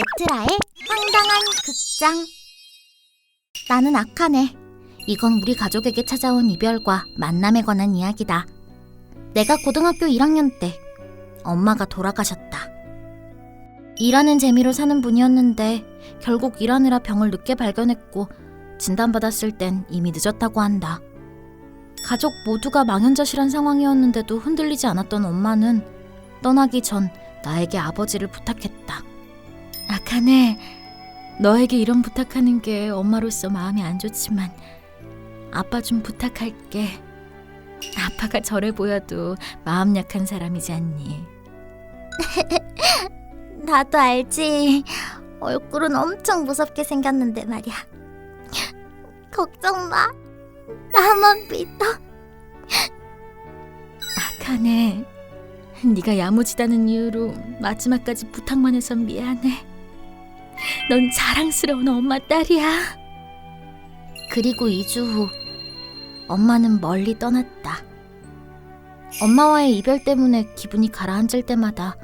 에트라의 황당한 극장. 나는 아카네. 이건 우리 가족에게 찾아온 이별과 만남에 관한 이야기다. 내가 고등학교 1학년 때 엄마가 돌아가셨다. 일하는 재미로 사는 분이었는데 결국 일하느라 병을 늦게 발견했고 진단받았을 땐 이미 늦었다고 한다. 가족 모두가 망연자실한 상황이었는데도 흔들리지 않았던 엄마는 떠나기 전 나에게 아버지를 부탁했다. 아카네, 너에게 이런 부탁하는 게 엄마로서 마음이 안 좋지만 아빠 좀 부탁할게. 아빠가 저래 보여도 마음 약한 사람이지 않니? 나도 알지. 얼굴은 엄청 무섭게 생겼는데 말이야. 걱정 마. 나만 믿어. 아카네, 네가 야무지다는 이유로 마지막까지 부탁만 해서 미안해. 넌 자랑스러운 엄마 딸이야. 그리고 2주 후 엄마는 멀리 떠났다. 엄마와의 이별 때문에 기분이 가라앉을 때마다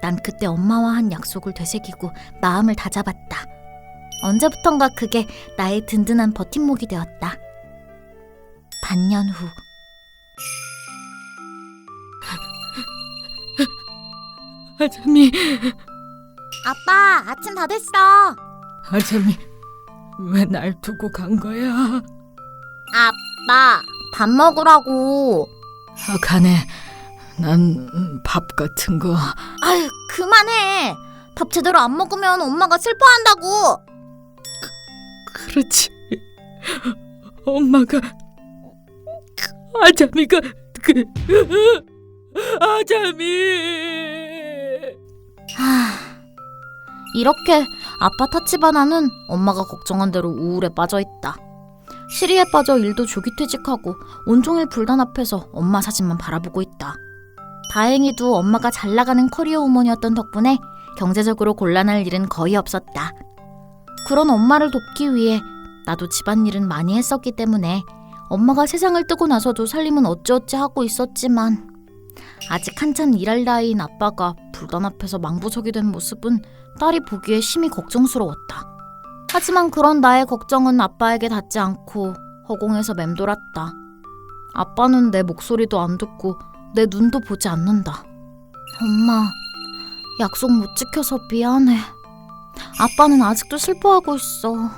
난 그때 엄마와 한 약속을 되새기고 마음을 다잡았다. 언제부턴가 그게 나의 든든한 버팀목이 되었다. 반년 후 아자미, 아빠 아침 다 됐어. 아자미, 왜날 두고 간 거야? 아빠 밥 먹으라고. 아, 가네. 난 밥 같은 거. 아유 그만해. 밥 제대로 안 먹으면 엄마가 슬퍼한다고. 그렇지. 엄마가 아자미가 그 아자미. 하... 이렇게 아빠 타치바나는 엄마가 걱정한 대로 우울에 빠져 있다. 시리에 빠져 일도 조기 퇴직하고 온종일 불단 앞에서 엄마 사진만 바라보고 있다. 다행히도 엄마가 잘 나가는 커리어 우먼이었던 덕분에 경제적으로 곤란할 일은 거의 없었다. 그런 엄마를 돕기 위해 나도 집안일은 많이 했었기 때문에 엄마가 세상을 뜨고 나서도 살림은 어찌어찌 하고 있었지만 아직 한참 일할 나이인 아빠가 불단 앞에서 망부석이 된 모습은 딸이 보기에 심히 걱정스러웠다. 하지만 그런 나의 걱정은 아빠에게 닿지 않고 허공에서 맴돌았다. 아빠는 내 목소리도 안 듣고 내 눈도 보지 않는다. 엄마, 약속 못 지켜서 미안해. 아빠는 아직도 슬퍼하고 있어.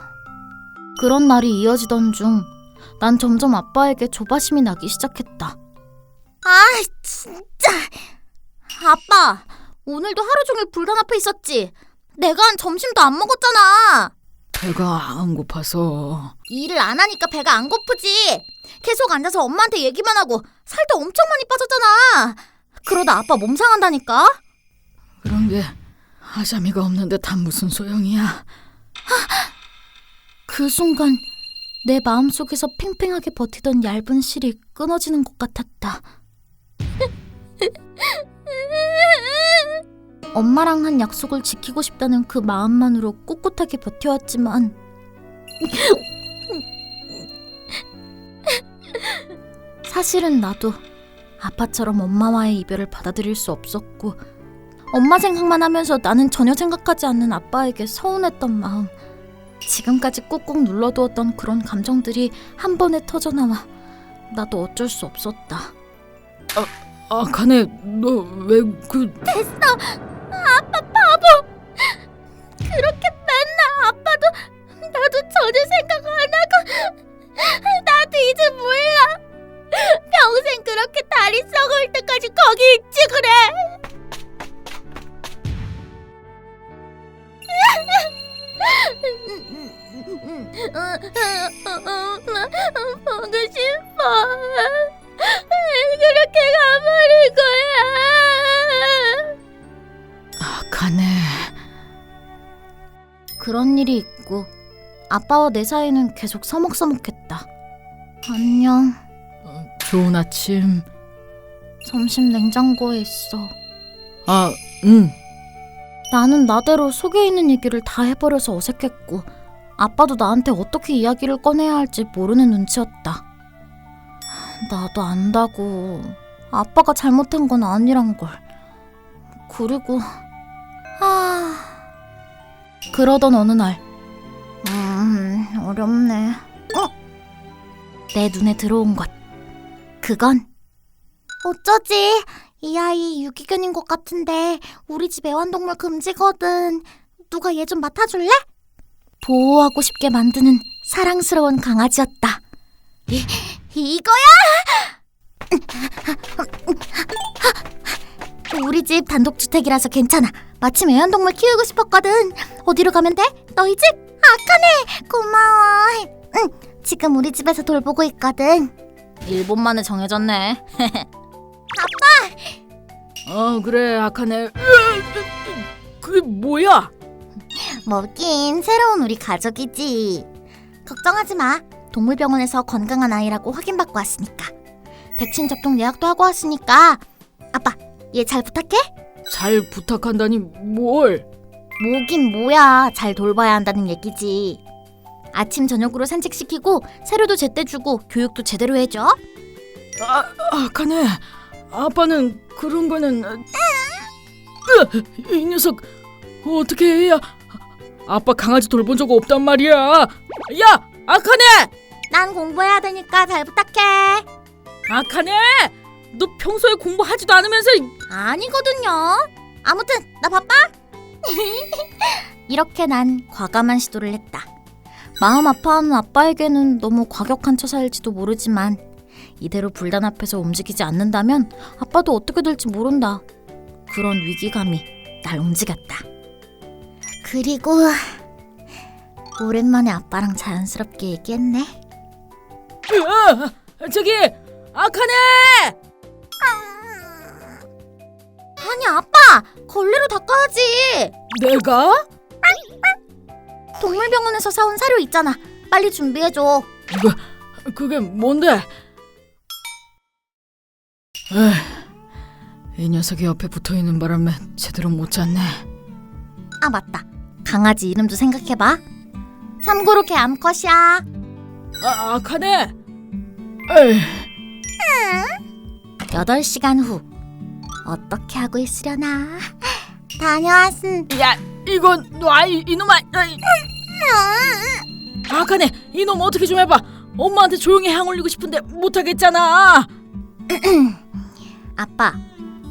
그런 날이 이어지던 중, 난 점점 아빠에게 조바심이 나기 시작했다. 아, 진짜. 아빠, 오늘도 하루 종일 불단 앞에 있었지? 내가 한 점심도 안 먹었잖아. 배가 안 고파서. 일을 안 하니까 배가 안 고프지. 계속 앉아서 엄마한테 얘기만 하고 살도 엄청 많이 빠졌잖아. 그러다 아빠 몸 상한다니까. 그런 게 아자미가 없는데 다 무슨 소용이야? 그 순간 내 마음속에서 팽팽하게 버티던 얇은 실이 끊어지는 것 같았다. 엄마랑 한 약속을 지키고 싶다는 그 마음만으로 꿋꿋하게 버텨왔지만 사실은 나도 아빠처럼 엄마와의 이별을 받아들일 수 없었고 엄마 생각만 하면서 나는 전혀 생각하지 않는 아빠에게 서운했던 마음 지금까지 꾹꾹 눌러두었던 그런 감정들이 한 번에 터져나와 나도 어쩔 수 없었다. 아, 가네. 너 왜그 아빠 바보! 그렇게 맨날 아빠도 나도 전혀 생각 그런 일이 있고 아빠와 내 사이는 계속 서먹서먹했다. 안녕. 어, 좋은 아침. 점심 냉장고에 있어. 아, 응. 나는 나대로 속에 있는 얘기를 다 해버려서 어색했고 아빠도 나한테 어떻게 이야기를 꺼내야 할지 모르는 눈치였다. 나도 안다고. 아빠가 잘못한 건 아니란 걸. 그리고 아 그러던 어느 날, 음, 어렵네. 어? 내 눈에 들어온 것. 그건 어쩌지? 이 아이 유기견인 것 같은데 우리 집 애완동물 금지거든. 누가 얘 좀 맡아줄래? 보호하고 싶게 만드는 사랑스러운 강아지였다. 이, 이거야! 우리 집 단독주택이라서 괜찮아. 마침 애완동물 키우고 싶었거든. 어디로 가면 돼? 너희 집? 아카네! 고마워. 응, 지금 우리 집에서 돌보고 있거든. 일본만에 정해졌네. 어 그래 아카네. 그게 뭐야? 뭐긴 새로운 우리 가족이지. 걱정하지 마. 동물병원에서 건강한 아이라고 확인받고 왔으니까. 백신 접종 예약도 하고 왔으니까. 얘 잘 부탁해? 잘 부탁한다니 뭘? 뭐긴 뭐야. 잘 돌봐야 한다는 얘기지. 아침 저녁으로 산책시키고 사료도 제때 주고 교육도 제대로 해줘. 아 아카네. 아빠는 그런 거는 으, 이 녀석 어떻게 해야? 아빠 강아지 돌본 적 없단 말이야. 야 아카네. 난 공부해야 되니까 잘 부탁해. 아카네. 너 평소에 공부하지도 않으면서 아니거든요. 아무튼 나 바빠. 이렇게 난 과감한 시도를 했다. 마음 아파하는 아빠에게는 너무 과격한 처사일지도 모르지만 이대로 불단 앞에서 움직이지 않는다면 아빠도 어떻게 될지 모른다. 그런 위기감이 날 움직였다. 그리고 오랜만에 아빠랑 자연스럽게 얘기했네. 으아, 저기 아카네. 아니 아빠 걸레로 닦아야지. 내가? 동물병원에서 사온 사료 있잖아. 빨리 준비해줘. 그, 그게 뭔데? 에이, 이 녀석이 옆에 붙어 있는 바람에 제대로 못 잤네. 아 맞다. 강아지 이름도 생각해봐. 참고로 걔 암컷이야. 아, 아카네. 에이, 8시간 후. 어떻게 하고 있으려나? 다녀왔음. 야, 이건 놔, 이, 이놈아. 아이. 아카네, 이놈 어떻게 좀 해봐. 엄마한테 조용히 향 올리고 싶은데 못 하겠잖아. 아빠,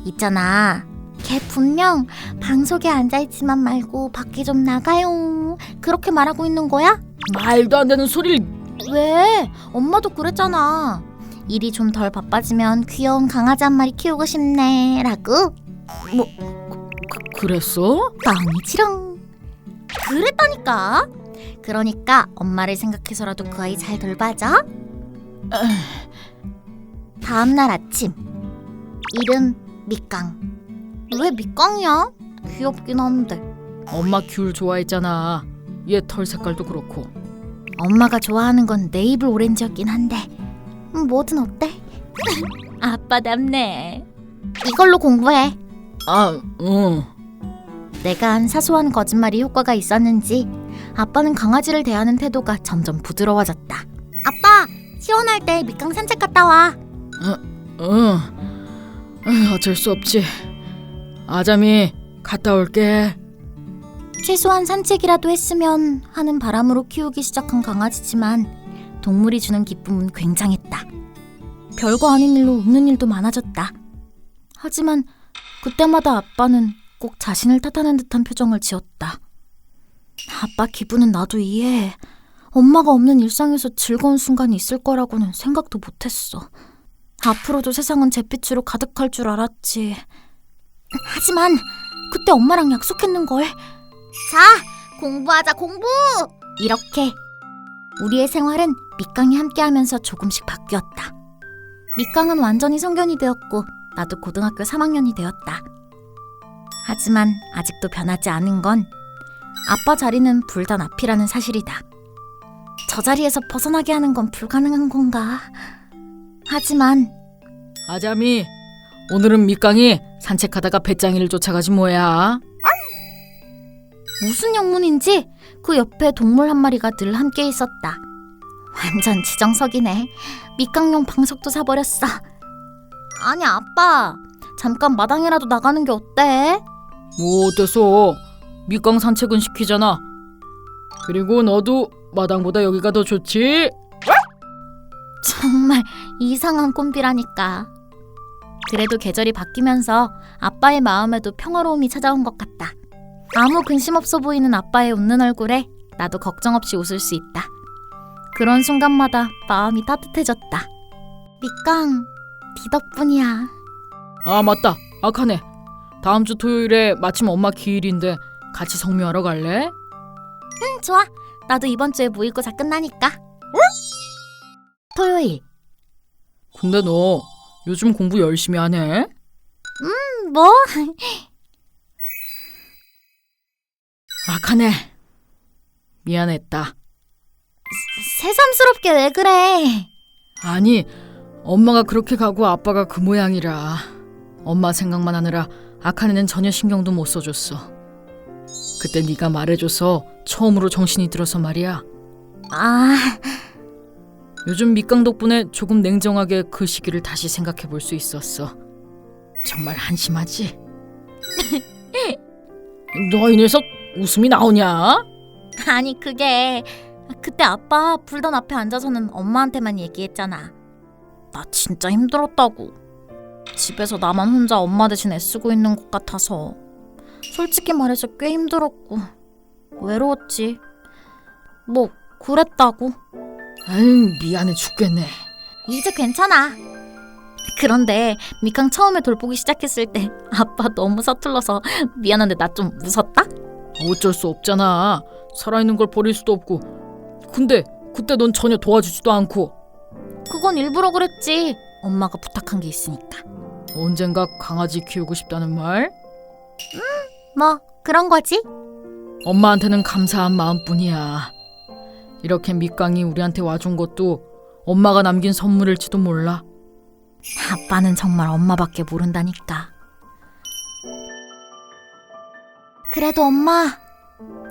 있잖아. 걔 분명 방석에 앉아있지만 말고 밖에 좀 나가요. 그렇게 말하고 있는 거야? 말도 안 되는 소리를. 왜? 엄마도 그랬잖아. 일이 좀 덜 바빠지면 귀여운 강아지 한 마리 키우고 싶네. 라고. 그, 그랬어? 뻥이지롱. 그랬다니까. 그러니까 엄마를 생각해서라도 그 아이 잘 돌봐줘. 다음 날 아침. 이름 밑강. 왜 밑강이야? 귀엽긴 한데. 엄마 귤 좋아했잖아. 얘 털 색깔도 그렇고. 엄마가 좋아하는 건 네이블 오렌지였긴 한데 음, 뭐든 어때? 아빠답네. 이걸로 공부해. 아, 응. 내가 한 사소한 거짓말이 효과가 있었는지 아빠는 강아지를 대하는 태도가 점점 부드러워졌다. 아빠, 시원할 때 밑강 산책 갔다 와. 응. 에이, 어쩔 수 없지. 아자미 갔다 올게. 최소한 산책이라도 했으면 하는 바람으로 키우기 시작한 강아지지만 동물이 주는 기쁨은 굉장했다. 별거 아닌 일로 웃는 일도 많아졌다. 하지만 그때마다 아빠는 꼭 자신을 탓하는 듯한 표정을 지었다. 아빠 기분은 나도 이해해. 엄마가 없는 일상에서 즐거운 순간이 있을 거라고는 생각도 못했어. 앞으로도 세상은 잿빛으로 가득할 줄 알았지. 하지만 그때 엄마랑 약속했는 걸. 자, 공부하자 공부. 이렇게 우리의 생활은 밑강이 함께하면서 조금씩 바뀌었다. 밑강은 완전히 성견이 되었고 나도 고등학교 3학년이 되었다. 하지만 아직도 변하지 않은 건 아빠 자리는 불단 앞이라는 사실이다. 저 자리에서 벗어나게 하는 건 불가능한 건가? 하지만 아자미 오늘은 밑강이 산책하다가 배짱이를 쫓아가지 뭐야. 무슨 영문인지 그 옆에 동물 한 마리가 늘 함께 있었다. 완전 지정석이네. 밑강용 방석도 사버렸어. 아니 아빠, 잠깐 마당이라도 나가는 게 어때? 뭐 어때서? 밑강 산책은 시키잖아. 그리고 너도 마당보다 여기가 더 좋지? 정말 이상한 꼼비라니까. 그래도 계절이 바뀌면서 아빠의 마음에도 평화로움이 찾아온 것 같다. 아무 근심 없어 보이는 아빠의 웃는 얼굴에 나도 걱정 없이 웃을 수 있다. 그런 순간마다 마음이 따뜻해졌다. 밑강, 네 덕분이야. 아 맞다 아카네 다음 주 토요일에 마침 엄마 기일인데 같이 성묘하러 갈래? 응, 좋아. 나도 이번 주에 모의고사 끝나니까. 토요일. 근데 너 요즘 공부 열심히 하네? 뭐? 아카네 미안했다 새삼스럽게 왜 그래? 아니 엄마가 그렇게 가고 아빠가 그 모양이라 엄마 생각만 하느라 아카네는 전혀 신경도 못 써줬어 그때 네가 말해줘서 처음으로 정신이 들어서 말이야 아, 요즘 밑강 덕분에 조금 냉정하게 그 시기를 다시 생각해 볼 수 있었어 정말 한심하지? 너이 녀석 웃음이 나오냐? 아니 그게 그때 아빠 불던 앞에 앉아서는 엄마한테만 얘기했잖아. 나 진짜 힘들었다고. 집에서 나만 혼자 엄마 대신 애쓰고 있는 것 같아서 솔직히 말해서 꽤 힘들었고 외로웠지. 뭐 그랬다고. 아유 미안해 죽겠네 이제 괜찮아. 그런데 미캉 처음에 돌보기 시작했을 때 아빠 너무 서툴러서 미안한데 나 좀 무섭다? 어쩔 수 없잖아. 살아있는 걸 버릴 수도 없고. 근데 그때 넌 전혀 도와주지도 않고 그건 일부러 그랬지. 엄마가 부탁한 게 있으니까. 언젠가 강아지 키우고 싶다는 말? 뭐 그런 거지? 엄마한테는 감사한 마음뿐이야. 이렇게 밑강이 우리한테 와준 것도 엄마가 남긴 선물일지도 몰라. 아빠는 정말 엄마밖에 모른다니까. 그래도 엄마,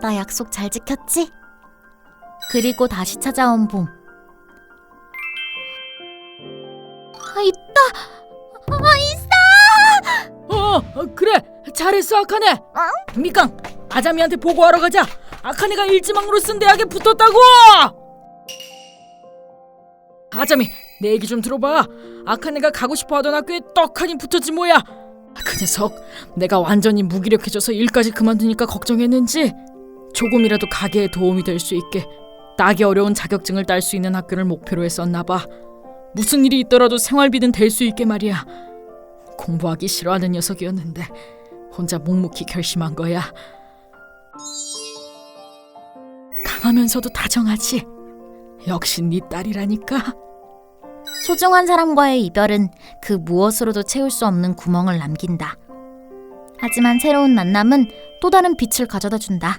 나 약속 잘 지켰지? 그리고 다시 찾아온 봄. 아, 있다! 아, 있어! 어, 어, 그래 잘했어 아카네. 밑강 아자미한테 보고하러 가자. 아카네가 일지망으로 쓴 대학에 붙었다고. 아자미 내 얘기 좀 들어봐. 아카네가 가고 싶어 하던 학교에 떡하니 붙었지 뭐야. 그 녀석 내가 완전히 무기력해져서 일까지 그만두니까 걱정했는지 조금이라도 가게에 도움이 될 수 있게 따기 어려운 자격증을 딸 수 있는 학교를 목표로 했었나 봐. 무슨 일이 있더라도 생활비는 될 수 있게 말이야. 공부하기 싫어하는 녀석이었는데 혼자 묵묵히 결심한 거야. 강하면서도 다정하지. 역시 네 딸이라니까. 소중한 사람과의 이별은 그 무엇으로도 채울 수 없는 구멍을 남긴다. 하지만 새로운 만남은 또 다른 빛을 가져다 준다.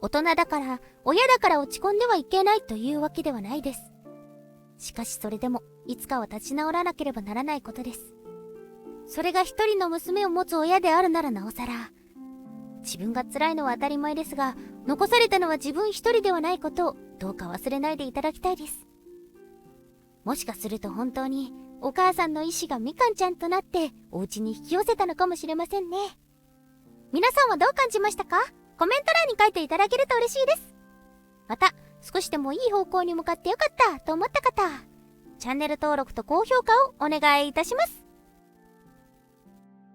大人だから、親だから落ち込んではいけないというわけではないです。しかしそれでも、いつかは立ち直らなければならないことです。それが一人の娘を持つ親であるならなおさら。自分が辛いのは当たり前ですが、残されたのは自分一人ではないことを、どうか忘れないでいただきたいです。もしかすると本当にお母さんの意志がみかんちゃんとなってお家に引き寄せたのかもしれませんね。皆さんはどう感じましたか？コメント欄に書いていただけると嬉しいです。また、少しでもいい方向に向かってよかったと思った方、チャンネル登録と高評価をお願いいたします。